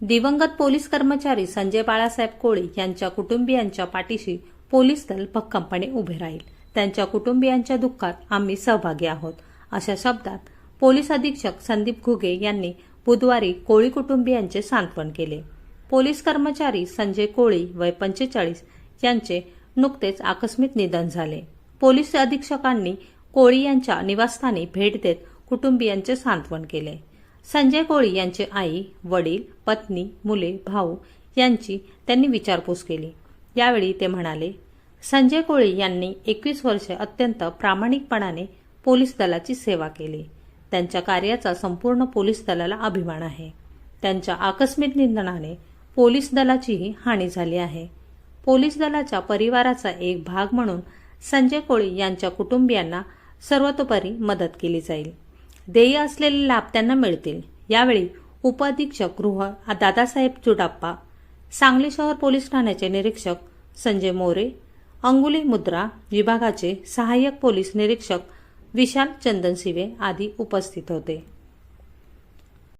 दिवंगत पोलीस कर्मचारी संजय बाळासाहेब कोळी यांच्या कुटुंबियांच्या पाठीशी पोलीस दल भक्कमपणे उभे राहील. त्यांच्या कुटुंबियांच्या दुःखात आम्ही सहभागी आहोत. अशा शब्दात पोलीस अधीक्षक संदीप घुगे यांनी बुधवारी कोळी कुटुंबियांचे सांत्वन केले. पोलीस कर्मचारी संजय कोळी वय पंचेचाळीस यांचे नुकतेच आकस्मिक निधन झाले. पोलीस अधीक्षकांनी कोळी यांच्या निवासस्थानी भेट देत कुटुंबियांचे सांत्वन केले. संजय कोळी यांचे आई वडील पत्नी मुले भाऊ यांची त्यांनी विचारपूस केली. यावेळी ते म्हणाले संजय कोळी यांनी एकवीस वर्षे अत्यंत प्रामाणिकपणाने पोलीस दलाची सेवा केली. त्यांच्या कार्याचा संपूर्ण पोलीस दलाला अभिमान आहे. त्यांच्या आकस्मिक निधनाने पोलीस दलाचीही हानी झाली आहे. पोलीस दलाच्या परिवाराचा एक भाग म्हणून संजय कोळी यांच्या कुटुंबियांना सर्वतोपरी मदत केली जाईल. देय असलेले लाभ त्यांना मिळतील. यावेळी उपअधीक्षक गृह दादासाहेब चुडाप्पा सांगली शहर पोलीस ठाण्याचे निरीक्षक संजय मोरे अंगुली मुद्रा विभागाचे सहाय्यक पोलीस निरीक्षक विशाल चंदनसिवे आदी उपस्थित होते.